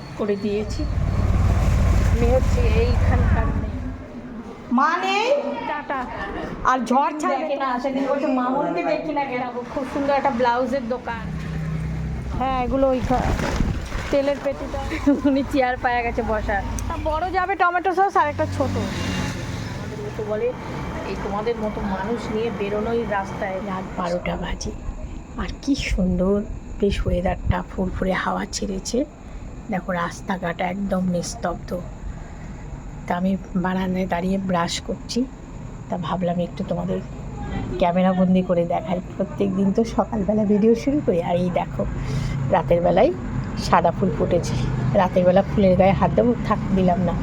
Of করে দিয়েছি। আমি হচ্ছে এইখানকার। মা নেই টাটা। আর ঝড় দেখে না সেদিন বলছে মামনকে দেখি না গেলাম খুব সুন্দর একটা ব্লাউজের দোকান। হ্যাঁ এগুলো ওই তেলের পেটিটা। উনি চেয়ার পায়া গেছে বসার। বড় যাবে টমেটো সস আর একটা ছোট। তো বলে এই তোমাদের মতো মানুষ নিয়ে বেরোনোই রাস্তায় রাত বারোটা বাজে। আর কি সুন্দর বেশ ওয়েদারটা ফুরফুরে হাওয়া ছেড়েছে। দেখো, রাস্তাঘাট একদম নিস্তব্ধ। তা আমি বারান্দায় দাঁড়িয়ে ব্রাশ করছি। তা ভাবলাম একটু তোমাদের ক্যামেরা বন্দি করে দেখাই। প্রত্যেক দিন তো সকালবেলা ভিডিও শুরু করি, আর এই দেখো, রাতের বেলায় সাদা ফুল ফুটেছে। রাতের বেলা ফুলের গায়ে হাত দেবো, থাক, দিলাম না।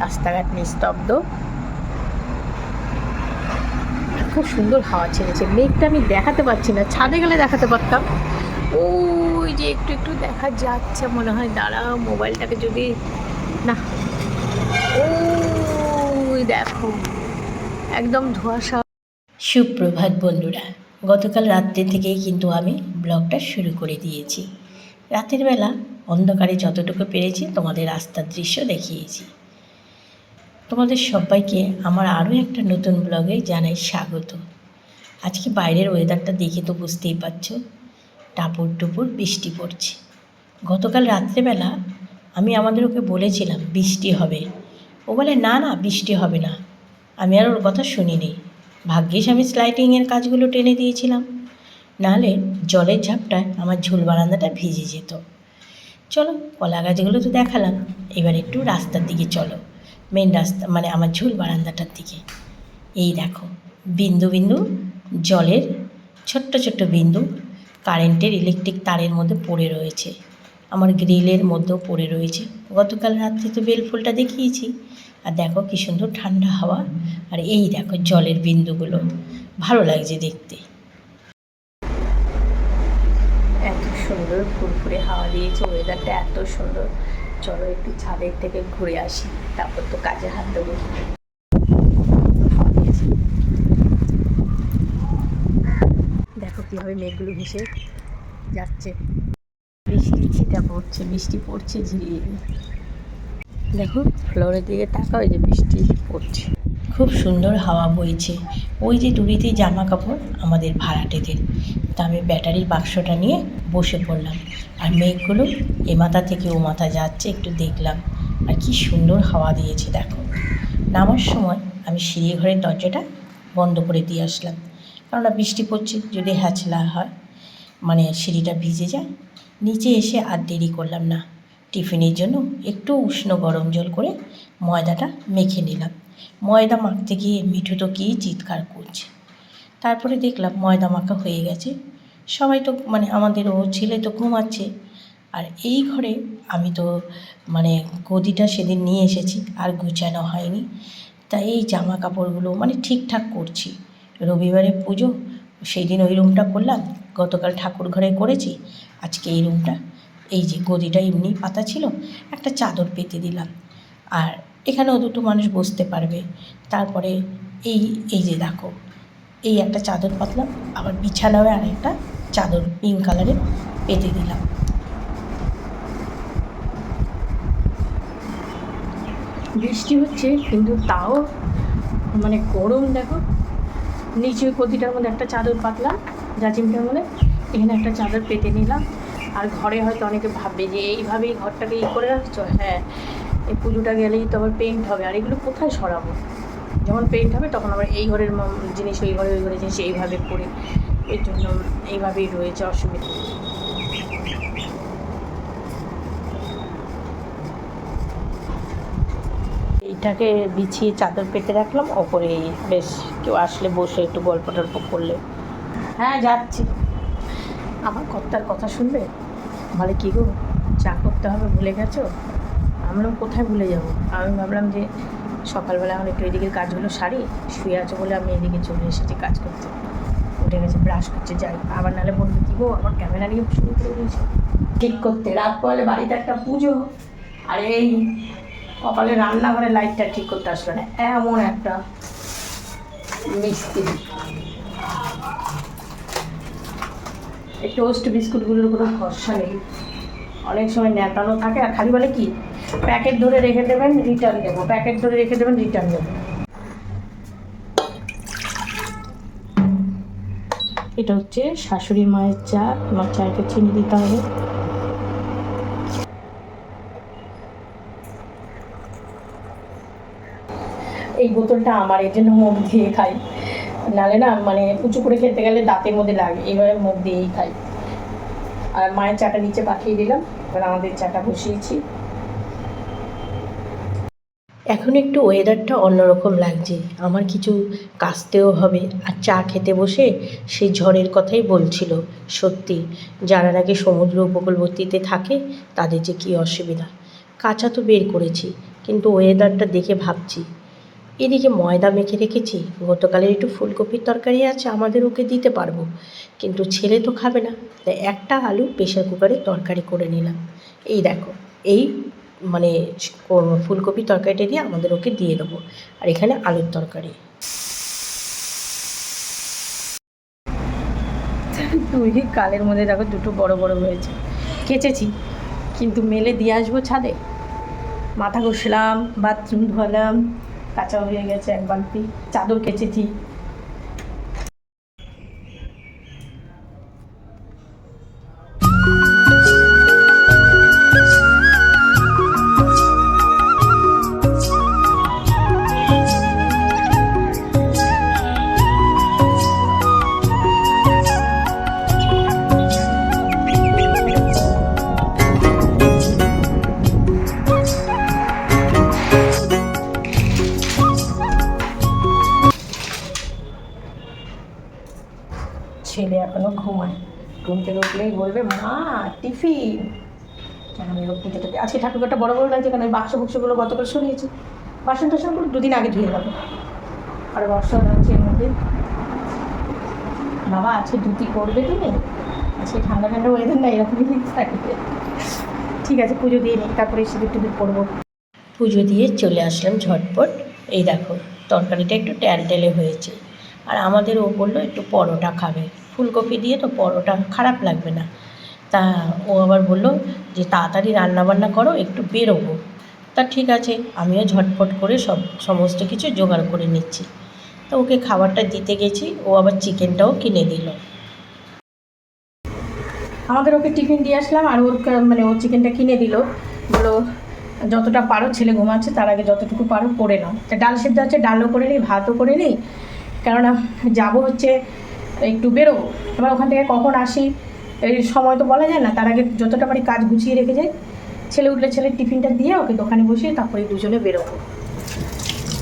রাস্তাঘাট নিস্তব্ধ। খুব সুন্দর হাওয়া ছেড়েছে। মেঘটা আমি দেখাতে পারছি না। ছাদে গেলে দেখাতে পারতাম। ওই যে একটু একটু দেখা যাচ্ছে, মনে হয় দাঁড়াও মোবাইলটাকে যদি, না। ওই দেখো, একদম ধোঁয়াশা। সুপ্রভাত বন্ধুরা, গতকাল রাত্রে থেকেই কিন্তু আমি ব্লগটা শুরু করে দিয়েছি। রাতের বেলা অন্ধকারে যতটুকু পেরেছি তোমাদের রাস্তার দৃশ্য দেখিয়েছি। তোমাদের সবাইকে আমার আরও একটা নতুন ব্লগে জানাই স্বাগত। আজকে বাইরের ওয়েদারটা দেখে তো বুঝতেই পারছ টাপুর টুপুর বৃষ্টি পড়ছে। গতকাল রাত্রেবেলা আমি আমাদের ওকে বলেছিলাম, বৃষ্টি হবে। ও বলে, না না, বৃষ্টি হবে না। আমি আর ওর কথা শুনিনি। ভাগ্যিস আমি স্লাইডিংয়ের কাজগুলো টেনে দিয়েছিলাম। নাহলে জলের ঝাপটায় আমার ঝুল বারান্দাটা ভিজে যেত। চলো, কলা গাছগুলো তো দেখালাম। এবার একটু রাস্তার দিকে চলো মেন রাস্তা মানে আমার ঝুল বারান্দাটার দিকে। এই দেখো, বিন্দু বিন্দু, জলের ছোট্ট ছোট্ট বিন্দু। কারেন্টের ইলেকট্রিক তারের মধ্যে পড়ে রয়েছে। আমার গ্রিলের মধ্যেও পড়ে রয়েছে। গতকাল রাত্রে তো বেলফুলটা দেখিয়েছি। আর দেখো কী সুন্দর ঠান্ডা হাওয়া। আর এই দেখো জলের বিন্দুগুলো। ভালো লাগছে দেখতে। এত সুন্দর ফুরফুরে হাওয়া দিয়েছে। ওয়েদারটা এত সুন্দর। চলো একটু ছাদের থেকে ঘুরে আসি। তারপর তো কাজে হাত দেবো হাওয়া দিয়েছে। দেখো মেঘগুলো ভেসে যাচ্ছে। বৃষ্টি, ছিটা পড়ছে, বৃষ্টি পড়ছে ঝিরিয়ে দেখো, ফ্লোরের দিকে তাকাও যে বৃষ্টি পড়ছে। খুব সুন্দর হাওয়া বইছে। ওই যে দূরিতে জামা কাপড় আমাদের ভাড়াটেদের। তা আমি ব্যাটারির বাক্সটা নিয়ে বসে পড়লাম। আর মেঘগুলো এ মাথা থেকে ও মাথা যাচ্ছে, একটু দেখলাম। আর কি সুন্দর হাওয়া দিয়েছে, দেখো। নামার সময় আমি সিঁড়ি ঘরের দরজাটা বন্ধ করে দিয়ে আসলাম। কেননা বৃষ্টি পড়ছে, যদি হ্যাচলা হয় মানে সিঁড়িটা ভিজে যায়, নিচে এসে আর দেরি করলাম না। টিফিনের জন্য একটু উষ্ণ গরম জল করে ময়দাটা মেখে নিলাম। ময়দা মাখতে গিয়ে মিঠু তো কী চিৎকার করছে। তারপরে দেখলাম ময়দা মাখা হয়ে গেছে। সবাই তো মানে আমাদের ও ছেলে তো ঘুমাচ্ছে। আর এই ঘরে আমি তো মানে গদিটা সেদিন নিয়ে এসেছি, আর গুছানো হয়নি। তাই এই জামা কাপড়গুলো মানে ঠিকঠাক করছি। রবিবারে পুজো, সেই দিন ওই রুমটা করলাম। গতকাল ঠাকুর ঘরে করেছি, আজকে এই রুমটা। এই যে গদিটা এমনি পাতা ছিল, একটা চাদর পেতে দিলাম। আর এখানেও দুটো মানুষ বসতে পারবে। তারপরে এই এই যে দেখো, এই একটা চাদর পাতলাম, আবার বিছানায় আর একটা চাদর পিঙ্ক কালারের পেতে দিলাম। বৃষ্টি হচ্ছে, কিন্তু তাও মানে গরম দেখো। নিচে গদিটার মধ্যে একটা চাদর পাতলাম, জাজিমটার মধ্যে এখানে একটা চাদর পেতে নিলাম। আর ঘরে হয়তো অনেকে ভাববে যে এইভাবেই ঘরটাকে ই করে রাখছো? হ্যাঁ এই পুজোটা গেলেই তো আবার পেন্ট হবে। আর এগুলো কোথায় সরাবো? যখন পেন্ট হবে তখন আবার এই ঘরের জিনিস ওই ঘরে ওই ঘরের জিনিস এইভাবে করে এর জন্য এইভাবেই রয়েছে, অসুবিধা এইটাকে বিছিয়ে চাদর পেতে রাখলাম ওপরে বেশ কেউ আসলে বসে একটু গল্প টল্প করলে। হ্যাঁ যাচ্ছি। আমার কর্তার কথা শুনবে? বলে কী গো চা করতে হবে ভুলে গেছো? আমি বললাম, কোথায় ভুলে যাব? আমি ভাবলাম যে সকালবেলা এখন একটু এদিকের কাজগুলো সারি শুয়ে আছো বলে আমি এদিকে চলে এসেছি কাজ করতে। উঠে গেছে ব্রাশ করছে যাই। আবার নাহলে বলবে কী গো আমার ক্যামেরা নিয়ে শুরু করে দিয়েছে? ঠিক করতে রাত পরে বাড়িতে একটা পুজো। আর এই কপালে রান্নাঘরে লাইটটা ঠিক করতে আসবে না। এমন একটা মিস্ত্রি এই টোস্ট বিস্কুটগুলোর কোনো ভরসা নেই। অনেক সময় ন্যাতানো থাকে, আর খালি বলে কি, প্যাকেট ধরে রেখে দেবেন রিটার্ন দেবো। প্যাকেট ধরে রেখে দেবেন রিটার্ন দেবো। এটা হচ্ছে শাশুড়ি মায়ের চা আমার চায়টা চিনি দিতে হবে। এই বোতলটা আমার এই জন্য মুখ দিয়ে খাই। নালে না মানে উঁচু করে খেতে গেলে দাঁতের মধ্যে লাগে, এইভাবে মুখ দিয়েই খাই। আর মায়ের চাটা নিচে পাঠিয়ে দিলাম, এবার আমাদের চাটা বসিয়েছি। এখন একটু ওয়েদারটা অন্যরকম লাগছে, আমার কিছু কাচতেও হবে। আর চা খেতে বসে সেই ঝড়ের কথাই বলছিল, সত্যি। যারা নাকি সমুদ্র উপকূলবর্তীতে থাকে, তাদের যে কী অসুবিধা। কাঁচা তো বের করেছি, কিন্তু ওয়েদারটা দেখে ভাবছি এদিকে ময়দা মেখে রেখেছি, গতকালের একটু ফুলকপির তরকারি আছে আমাদের ওকে দিতে পারব, কিন্তু ছেলে তো খাবে না, তাই একটা আলু প্রেশার কুকারে তরকারি করে নিলাম। এই দেখো, এই মানে ফুলকপির তরকারিটা দিয়ে আমাদের ওকে দিয়ে দেবো, আর এখানে আলুর তরকারি। দুই কালের মধ্যে দেখো দুটো বড় বড় হয়েছে? কেচেছি, কিন্তু মেলে দিয়ে আসব ছাদে? মাথা ঘষলাম, বাথরুম ধোয়ালাম কাঁচা হয়ে গেছে এক বালতি চাদর কেচেছি। ঘুমায় ঘুম থেকে উঠলেই বলবে, মা, টিফিন। আমি পুজোটা দিই। আজকে ঠাকুরটা বড় বড় লাগছে কারণ বাক্স বুক্সগুলো গতকাল সরিয়েছি বাসন টাসনগুলো দুদিন আগে ধুয়ে যাব আর বর্ষা হচ্ছে এর মধ্যে। বাবা, আজকে ধুতি করবে তুমি? আজকে ঠান্ডা ঠান্ডা ওয়েদার না এরকমই থাকবে। ঠিক আছে, পুজো দিয়ে নিই তারপরে সিঁদুর টিঁদুর করব পুজো দিয়ে চলে আসলাম ঝটপট। এই দেখো, তরকারিটা একটু ট্যাল ট্যালটেলে হয়েছে। আর আমাদের ও বলল একটু পরোটা খাবে। ফুলকপি দিয়ে তো পরোটা খারাপ লাগবে না। তা ও আবার বলল যে তাড়াতাড়ি রান্না বান্না করো, একটু বেরোবো। তা ঠিক আছে, আমিও ঝটপট করে সব, সমস্ত কিছু জোগাড় করে নিচ্ছি। তো ওকে খাবারটা দিতে গেছি, ও আবার চিকেনটাও কিনে দিল। আমাদের ওকে টিফিন দিয়ে আসলাম, আর ওর মানে ও চিকেনটা কিনে দিল। বলল, যতটা পারো ছেলে ঘুমাচ্ছে, তার আগে যতটুকু পারো করে নাও। তা ডাল সেদ্ধ আছে, ডালও করে নিই, ভাতও করে নিই। কেননা যাব হচ্ছে একটু বেরোবো। এবার ওখান থেকে কখন আসি, এই সময় তো বলা যায় না, তার আগে যতটা পারি কাজ গুছিয়ে রেখে যাই। ছেলে উঠলে ছেলের টিফিনটা দিয়ে ওকে দোকানে বসিয়ে তারপরে দুজনে বেরোবো।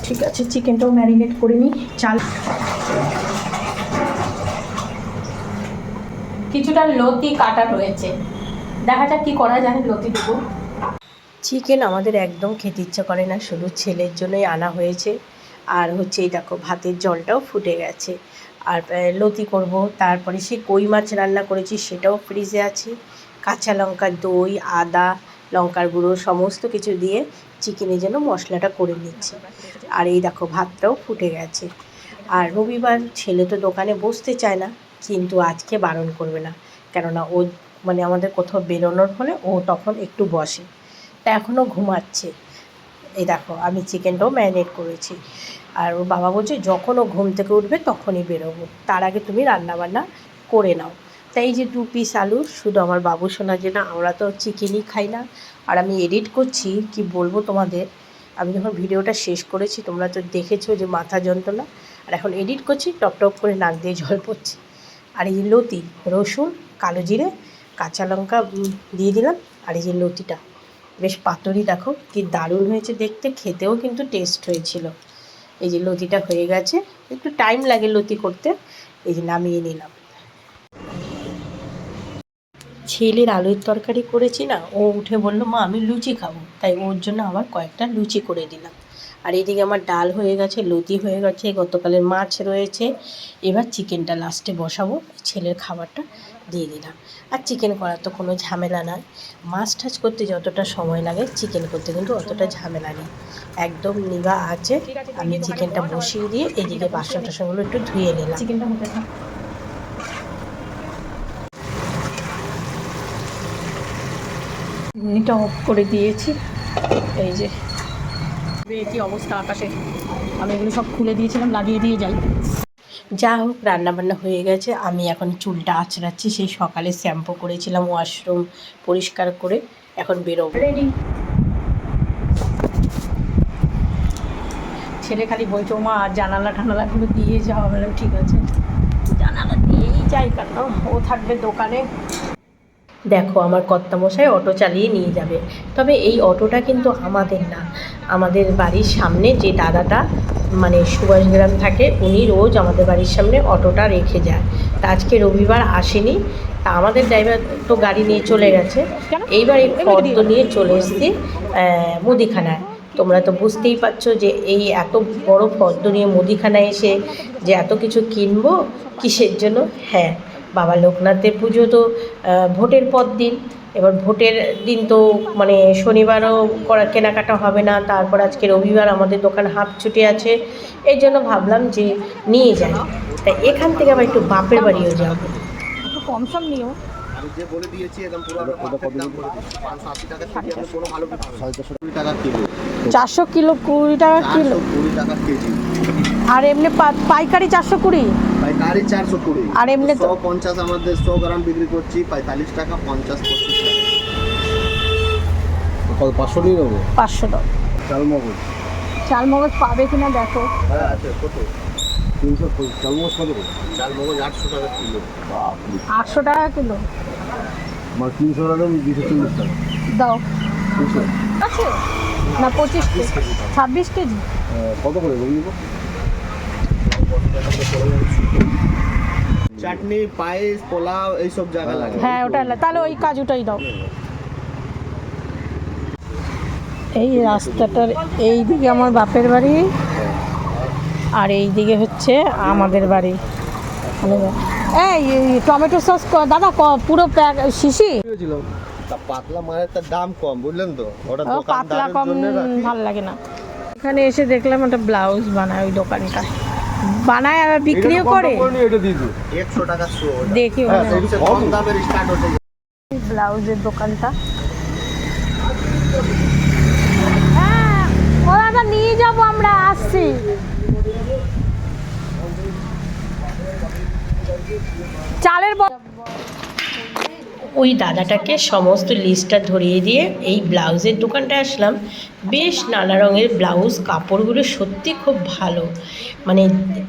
ঠিক আছে, চিকেনটাও ম্যারিনেট করে নিই, চাল। কিছুটা লতি কাটা রয়েছে। দেখা যাক কী করা যায় লতি দেবো চিকেন আমাদের একদম খেতে ইচ্ছা করে না, শুধু ছেলের জন্যই আনা হয়েছে। আর হচ্ছে এই দেখো, ভাতের জলটাও ফুটে গেছে। আর লতি করব। তারপরে সে কই মাছ রান্না করেছি সেটাও ফ্রিজে আছে। কাঁচা লঙ্কা দই, আদা, লঙ্কার গুঁড়ো সমস্ত কিছু দিয়ে চিকেনের জন্য মশলাটা করে নিচ্ছি। আর এই দেখো, ভাতটাও ফুটে গেছে। আর রবিবার ছেলে তো দোকানে বসতে চায় না, কিন্তু আজকে বারণ করবে না। কেননা ও মানে আমাদের কোথাও বেরোনোর হলে ও তখন একটু বসে। তা এখনও ঘুমাচ্ছে। এই দেখো, আমি চিকেনটাও ম্যারিনেট করেছি। আর ওর বাবা বলছে, যখন ও ঘুম থেকে উঠবে তখনই বেরোবো। তার আগে তুমি রান্নাবান্না করে নাও। তাই যে দু পিস আলু, শুধু আমার বাবু শোনা যে না, আমরা তো চিকেনই খাই না। আর আমি এডিট করছি, কি বলব তোমাদের? আমি যখন ভিডিওটা শেষ করেছি, তোমরা তো দেখেছ যে মাথা যন্ত্রণা। আর এখন এডিট করছি, টপ টপ করে নাক দিয়ে জল পড়ছি। আর এই যে লতি, রসুন, কালো জিরে, কাঁচা লঙ্কা দিয়ে দিলাম। আর এই যে লতিটা, বেশ পাতুরি, দেখো, কি দারুণ হয়েছে দেখতে। খেতেও কিন্তু টেস্ট হয়েছিল। এই যে লতিটা হয়ে গেছে। একটু টাইম লাগে লতি করতে। এই যে নামিয়ে নিলাম। ছেলের আলুর তরকারি করেছি না, ও উঠে বলল, মা, আমি লুচি খাব। তাই ওর জন্য আবার কয়েকটা লুচি করে দিলাম। আর এদিকে আমার ডাল হয়ে গেছে, লতি হয়ে গেছে, গতকালের মাছ রয়েছে। এবার চিকেনটা লাস্টে বসাবো, ছেলের খাবারটা। দিয়ে দিলাম। আর চিকেন করার তো কোনো ঝামেলা নয় মাছ টাছ করতে যতটা সময় লাগে চিকেন করতে কিন্তু অতটা ঝামেলা নেই। একদম নিগা আছে। আমি চিকেনটা বসিয়ে দিয়ে এদিকে বাসন টাসনগুলো একটু ধুয়ে নিলাম। চিকেনটা এটা অফ করে দিয়েছি। এই যে কি অবস্থা আকাশে। আমি এগুলো সব খুলে দিয়েছিলাম, লাগিয়ে দিয়ে যাই। যা হোক রান্নাবান্না হয়ে গেছে। আমি এখন চুলটা আঁচড়াচ্ছি সেই সকালে শ্যাম্পু করেছিলাম ওয়াশরুম পরিষ্কার করে। এখন বেরোবো। রেডি ছেলে খালি বলছে মা জানালা টানালাগুলো দিয়ে যাওয়া ঠিক আছে। জানালা দিয়েই যাই কেন ও থাকবে দোকানে। দেখো আমার কর্তামশাই অটো চালিয়ে নিয়ে যাবে। তবে এই অটোটা কিন্তু আমাদের না। আমাদের বাড়ির সামনে যে দাদাটা মানে সুভাষগ্রাম থাকে উনি রোজ আমাদের বাড়ির সামনে অটোটা রেখে যায়। তা আজকে রবিবার আসেনি। তা আমাদের ড্রাইভার তো গাড়ি নিয়ে চলে গেছে। এইবার এই ফর্দ নিয়ে চলে এসেছি মুদিখানায়। তোমরা তো বুঝতেই পারছ যে এই এত বড় ফর্দ নিয়ে মুদিখানায় এসে যে এত কিছু কিনবো কিসের জন্য? হ্যাঁ বাবা লোকনাথের পুজো তো ভোটের পর দিন। এবার ভোটের দিন তো মানে শনিবারও করা কেনাকাটা হবে না তারপর আজকে রবিবার আমাদের দোকান হাফ ছুটি আছে। এই জন্য ভাবলাম যে নিয়ে যাই। তাই এখান থেকে আবার একটু বাপের বাড়িও যাব। একটু কম সম নিও। আমি যে বলে দিয়েছি একদম পুরো টাকা চারশো কিলো চারশো কিলো কুড়ি টাকা কিলো। কুড়ি টাকা কেজি। আর এমনি পা- পাইকারি চারশো কুড়ি? গাড়ি চারশো কুড়ি। আর এমনি তো- পঞ্চাশ আমাদের শো গ্রাম বিক্রি করছি পঁয়তাল্লিশ টাকা পঞ্চাশ পঁচিশ টাকা। কত পাঁচশো নিয়ে নেব? পাঁচশো টাকা চালমগজ চাল মগজ পাবে কিনা দেখো। হ্যাঁ আছে কত? তিনশো চালমগজ কত করে? চাল মগজ আটশো টাকা কিলো। আটশো টাকা কিলো। আমার তিনশো টাকা দুশো চল্লিশ টাকা। দাও। তিনশো। আছে? না পঁচিশ কেজি। ছাব্বিশ কেজি। কত করে বলি নেব চাটনি পায়েস পোলাও এইসব জায়গা লাগে। হ্যাঁ ওটা তাহলে ওই কাজুটাই দাও। এই রাস্তাটার এই দিকে আমার বাপের বাড়ি আর এই দিকে হচ্ছে আমাদের বাড়ি। এই টমেটো সস দাদা পুরো প্যাক শিশি? তা পাতলা মালের তার দাম কম বুঝলেন তো? ওটা পাতলা কম ভালো লাগে না। এখানে এসে দেখলাম একটা ব্লাউজ বানায় ওই দোকানটা বানায় আবার বিক্রিও করে। দেখি হ্যাঁ, ব্লাউজের দোকানটা হ্যাঁ ও দাদা নিয়ে যাব আমরা আসছি চালের ব- ওই দাদাটাকে সমস্ত লিস্টটা ধরিয়ে দিয়ে এই ব্লাউজের দোকানটায় আসলাম। বেশ নানা রঙের ব্লাউজ, কাপড়গুলো সত্যি খুব ভালো। মানে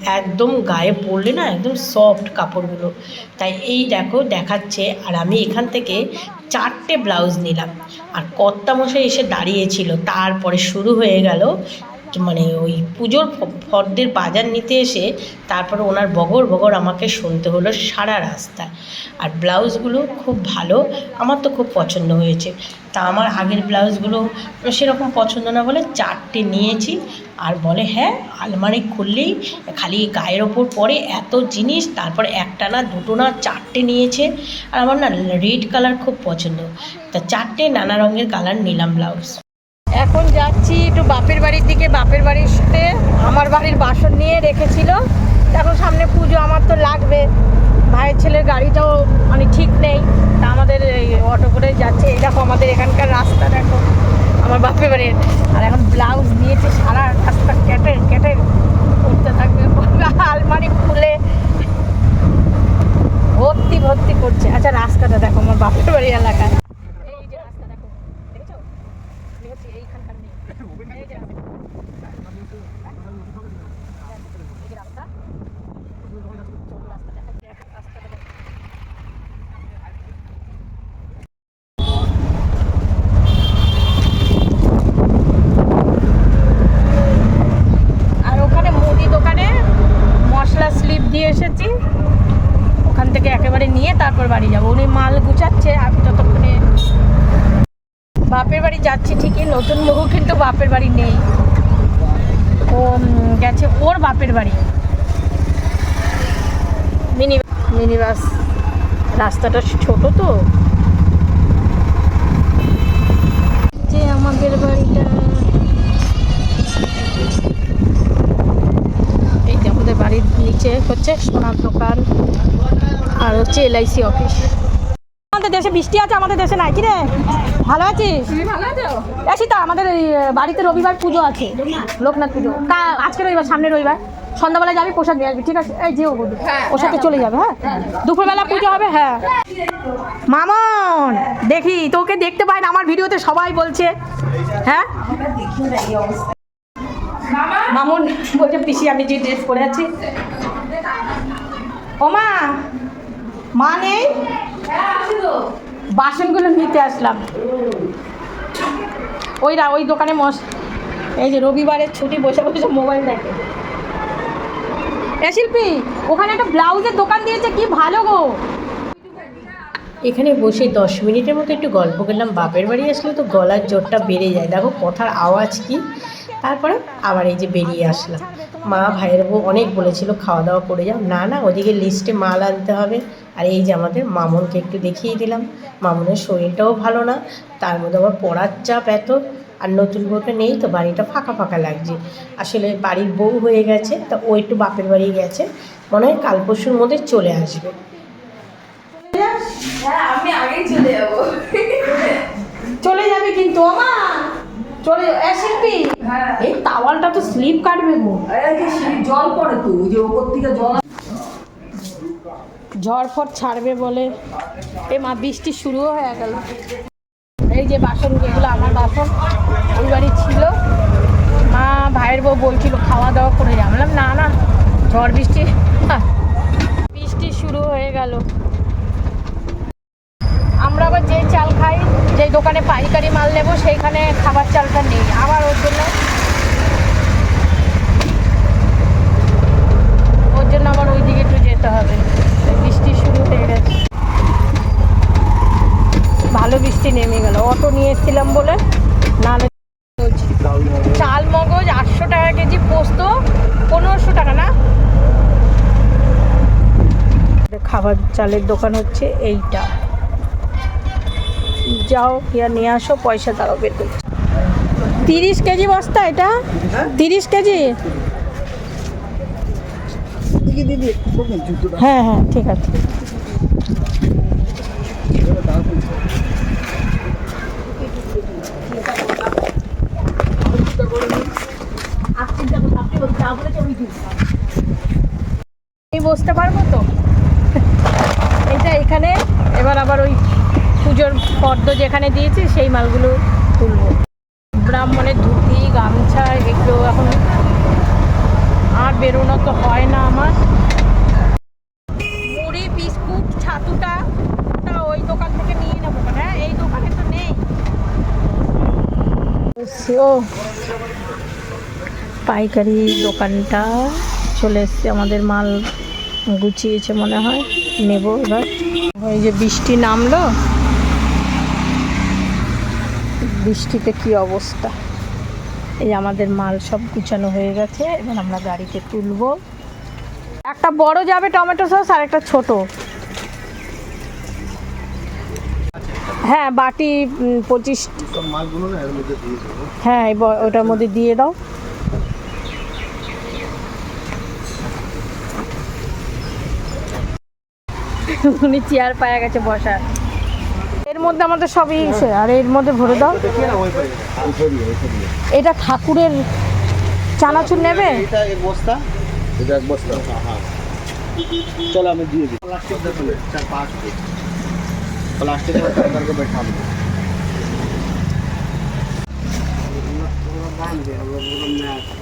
একদম গায়ে পরলে না একদম সফট কাপড়গুলো। তাই এই দেখো দেখাচ্ছে আর আমি এখান থেকে চারটে ব্লাউজ নিলাম। আর কর্তামশাই এসে দাঁড়িয়েছিল। তারপরে শুরু হয়ে গেল মানে ওই পুজোর ফর্দের বাজার নিতে এসে তারপর ওনার বগর বগর আমাকে শুনতে হলো সারা রাস্তা আর ব্লাউজগুলো খুব ভালো, আমার তো খুব পছন্দ হয়েছে। তা আমার আগের ব্লাউজগুলো সেরকম পছন্দ না বলে চারটে নিয়েছি। আর বলে হ্যাঁ আলমারি খুললেই খালি গায়ের ওপর পরে এত জিনিস, তারপর একটা না, দুটো না, চারটে নিয়েছে। আর আমার না রেড কালার খুব পছন্দ। তা চারটে নানা রঙের কালার নিলাম ব্লাউজ। এখন যাচ্ছি একটু বাপের বাড়ির দিকে। বাপের বাড়ির সাথে আমার বাড়ির বাসন নিয়ে রেখেছিল। এখন সামনে পুজো, আমার তো লাগবে। ভাইয়ের ছেলের গাড়িটাও মানে ঠিক নেই। তা আমাদের এই অটো করে যাচ্ছে। এই দেখো আমাদের এখানকার রাস্তা, দেখো। আমার বাপের বাড়ির। আর এখন ব্লাউজ দিয়েছে সারা রাস্তা কেটে কেটে করতে থাকবে। আলমারি খুলে ভর্তি ভর্তি করছে। আচ্ছা রাস্তাটা দেখো, আমার বাপের বাড়ি এলাকায় এই যে রাস্তা দেখো দেখেছ আমি হচ্ছে এইখানকার মেয়ে। এই যে রাস্তা। এই যে রাস্তা। রাস্তা দেখাচ্ছি, রাস্তাটা দেখো। আর ওখানে মুদি দোকানে মশলা স্লিপ দিয়ে এসেছি ওখান থেকে একেবারে নিয়ে তারপর বাড়ি যাব উনি মাল গুছাচ্ছে আমি ততক্ষণে বাপের বাড়ি যাচ্ছি ঠিকই নতুন বহু কিন্তু বাপের বাড়ি নেই ও উম, গেছে ওর বাপের বাড়ি। মিনি মিনি বাস রাস্তাটা ছোট তো। যে আমাদের বাড়িটা। এই যে আমাদের বাড়ির নিচে হচ্ছে সোনার দোকান আর হচ্ছে এলআইসি অফিস। আমাদের দেশে বৃষ্টি আছে আমাদের দেশে নাই। কি রে ভালো আছিস আসি তো আমাদের বাড়িতে রবিবার পুজো আছে। লোকনাথ পুজো। তা আজকে রবিবার সামনে রবিবার। সন্ধ্যাবেলা যাবি প্রসাদ নিয়ে আসবি ঠিক আছে? এই যেও বলবি ওর সাথে চলে যাবে হ্যাঁ? দুপুরবেলা পুজো হবে হ্যাঁ। মামন দেখি তোকে দেখতে পাই না আমার ভিডিওতে সবাই বলছে হ্যাঁ? মামুন বলছে পিসি আমি যে ড্রেস পরে আছি। ও মা মা নেই? বাসনগুলো নিতে আসলাম। ওই রা ওই দোকানে মশ এই যে রবিবারের ছুটি, বসে বসে মোবাইল দেখে। এ শিল্পী, ওখানে একটা ব্লাউজের দোকান দিয়েছে, কি ভালো গো। এখানে বসে দশ মিনিটের মতো একটু গল্প করলাম। বাপের বাড়ি আসলে তো গলার জোরটা বেড়ে যায়। দেখো, কথার আওয়াজ কি। তারপরে আবার এই যে বেরিয়ে আসলাম। মা, ভাইয়ের বউ অনেক বলেছিল, খাওয়া দাওয়া করে যাও। না না, ওদিকে লিস্টে মাল আনতে হবে। আর এই যে আমাদের মামনকে একটু দেখিয়ে দিলাম। মামনের শরীরটাও ভালো না তার মধ্যে আবার পড়ার চাপ এত আর নতুন বউটা নেই তো বাড়িটা ফাঁকা ফাঁকা লাগছে। আসলে বাড়ির বউ হয়ে গেছে তা ও একটু বাপের বাড়ি গেছে মনে হয় কাল পরশুর মধ্যে চলে আসবে। চলে যাবে। কিন্তু ও মা! চলে এ শিল্পী! এই তাওয়ালটা তো স্লিপ কাটবে গো। জল পড়ে তো ওই যে ওপর থেকে জল ঝড় ফট ছাড়বে বলে এ মা, বৃষ্টি শুরুও হয়ে গেল। এই যে বাসন যেগুলো আমার বাসন, ওই বাড়ি ছিল। মা, ভাইয়ের বউ বলছিল, খাওয়া দাওয়া করে বললাম, না না, ঝড় বৃষ্টি বৃষ্টি শুরু হয়ে গেল। আমরা আবার যেই চাল খাই, যেই দোকানে পাইকারি মাল নেব, সেইখানে খাবার চালটা নেই। আবার ওর জন্য ওর জন্য আবার ওই দিকে একটু যেতে হবে। ভালো বৃষ্টি নেমে গেল। অটো নিয়ে এসেছিলাম বলে নাহলে চাল মগজ আটশো টাকা কেজি, পোস্ত পনেরোশো টাকা, না? খাবার চালের দোকান হচ্ছে এইটা। যাও, ইয়া নিয়ে আসো, পয়সা তারাও বের করছে তিরিশ কেজি বস্তা এটা? তিরিশ কেজি? হ্যাঁ হ্যাঁ ঠিক আছে। বসতে পারব তো? এটা এখানে, এবার আবার ওই পুজোর পদ্ম যেখানে দিয়েছি, সেই মালগুলো তুলবো। ব্রাহ্মণের ধুতি, গামছা, এগুলো এখন আর বেরোনো তো হয় না আমার। মুড়ি বিস্কুট ছাতুটা ওটা ওই দোকান থেকে নিয়ে নেব। হ্যাঁ এই দোকানে তো নেই। ও পাইকারি দোকানটা চলে এসছে। আমাদের মাল গুছিয়েছে মনে হয়। নেব এবার। ওই যে বৃষ্টি নামলো। বৃষ্টিতে কি অবস্থা? এই আমাদের মাল সব গুছানো হয়ে গেছে, এবার আমরা গাড়িতে তুলবো। একটা বড় যাবে টমেটো সস আর একটা ছোট। হ্যাঁ বাটি পঁচিশ হ্যাঁ ওটার মধ্যে দিয়ে দাও। উনি চেয়ার পায়া গেছে বসার। মধ্যে আমাদের সবই ইসে আর এর মধ্যে ভরে দাও দেখিয়ে না ওই পারে ওই সরিয়ে ওই সরিয়ে এটা ঠাকুরের চানাচুর নেবে এটা এক বস্তা এটা এক বস্তা হ্যাঁ চলো আমি দিয়ে দিই প্লাস্টিক দেখো চার পাঁচ प्लास्टिक में कर करके बैठा दो अगर तो कल में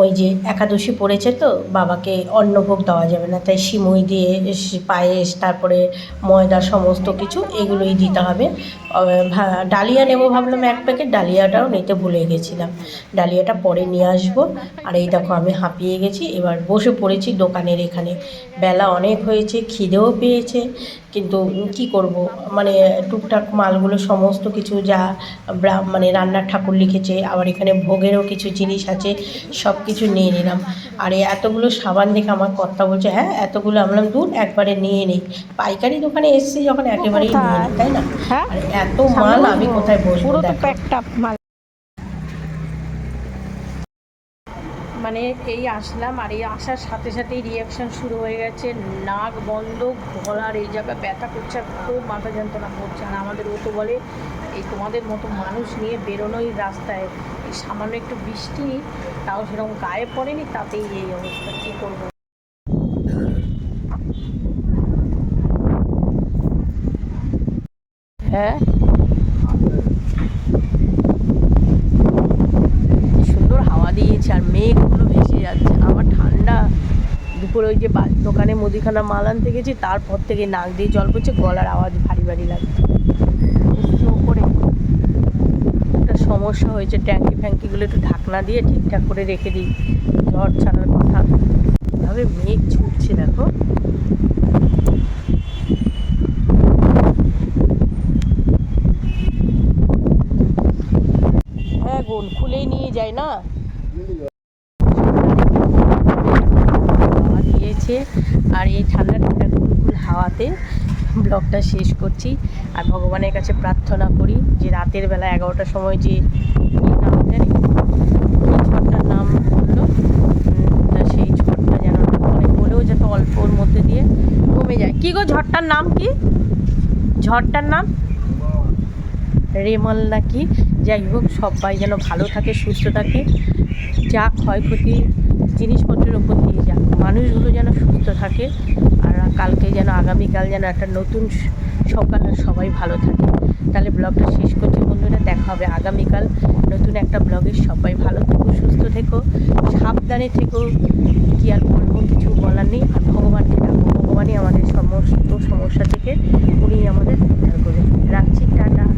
ওই যে একাদশী পড়েছে তো, বাবাকে অন্নভোগ দেওয়া যাবে না। তাই সিমুই দিয়ে পায়েস, তারপরে ময়দা সমস্ত কিছু এগুলোই দিতে হবে। ডালিয়া নেব ভাবলাম এক প্যাকেট, ডালিয়াটাও নিতে ভুলে গেছিলাম। ডালিয়াটা পরে নিয়ে আসব। আর এই দেখো আমি হাঁপিয়ে গেছি, এবার বসে পড়েছি দোকানের এখানে। বেলা অনেক হয়েছে, খিদেও পেয়েছে, কিন্তু কি করব? মানে টুকটাক মালগুলো সমস্ত কিছু যা মানে রান্নার ঠাকুর লিখেছে, আবার এখানে ভোগেরও কিছু জিনিস আছে, সব কিছু নিয়ে নিলাম। আর এতগুলো সাবান দেখে আমার কর্তা বলছে হ্যাঁ এতগুলো আমরা দূর একবারে নিয়ে নিই। পাইকারি দোকানে এসছি যখন একেবারেই নিয়ে নিই তাই না? হ্যাঁ? আর এত মাল আমি কোথায় বসবো পুরো তো দেখো প্যাকটা মাল মানে এই আসলাম আর এই আসার সাথে সাথেই রিয়াকশন শুরু হয়ে গেছে। নাক বন্ধ, গলার এই জায়গা ব্যথা করছে আর খুব মাথা যন্ত্রণা করছে। আর আমাদের ও তো বলে, এই তোমাদের মতো মানুষ নিয়ে বেরোনোই রাস্তায়। এই সামান্য একটু বৃষ্টি, তাও সেরকম গায়ে পড়েনি, তাতেই এই অবস্থা। কী করব? হ্যাঁ কি সুন্দর হাওয়া দিয়েছে আর মেঘগুলো ভেসে যাচ্ছে আমার ঠান্ডা দুপুরে ওই যে দোকানে মুদিখানা মাল আনতে গেছি, তারপর থেকে নাক দিয়ে জল পড়ছে, গলার আওয়াজ ভারী ভারী লাগছে। করে একটা সমস্যা হয়েছে, ট্যাঙ্কি ফ্যাঙ্কিগুলো একটু ঢাকনা দিয়ে ঠিকঠাক করে রেখে দিই, ঝড় ছাড়ার কথা। এভাবে মেঘ ছুটছে দেখো। হ্যাঁ গোল খুলেই নিয়ে যায় না হাওয়া দিয়েছে আর এই ঠান্ডা ঠান্ডা হাওয়াতে ব্লগটা শেষ করছি আর ভগবানের কাছে প্রার্থনা করি যে রাতের বেলা এগারোটার সময় যে নাম জানি ঝড়টার নাম বলল সেই ঝড়টা যেন মানে বলেও যাতে অল্পর মধ্যে দিয়ে কমে যায়। কি গো ঝড়টার নাম কি? ঝড়টার নাম? রেমাল নাকি যাই হোক, সবাই যেন ভালো থাকে, সুস্থ থাকে, যা ক্ষয়ক্ষতি জিনিসপত্রের ওপর দিয়ে যাক। মানুষগুলো যেন সুস্থ থাকে কালকে যেন, আগামীকাল যেন একটা নতুন সকাল আর সবাই ভালো থাকে। তাহলে ব্লগটা শেষ করছি বন্ধুরা, দেখা হবে আগামীকাল। নতুন একটা ব্লগে সবাই ভালো থেকো, সুস্থ থেকো, সাবধানে থেকো। কী আর বলব, কিছু বলার নেই। আর ভগবানকে ডাকবো ভগবানই আমাদের সমস্ত সমস্যা থেকে উনি আমাদের উদ্ধার করে রাখছি, টাটা।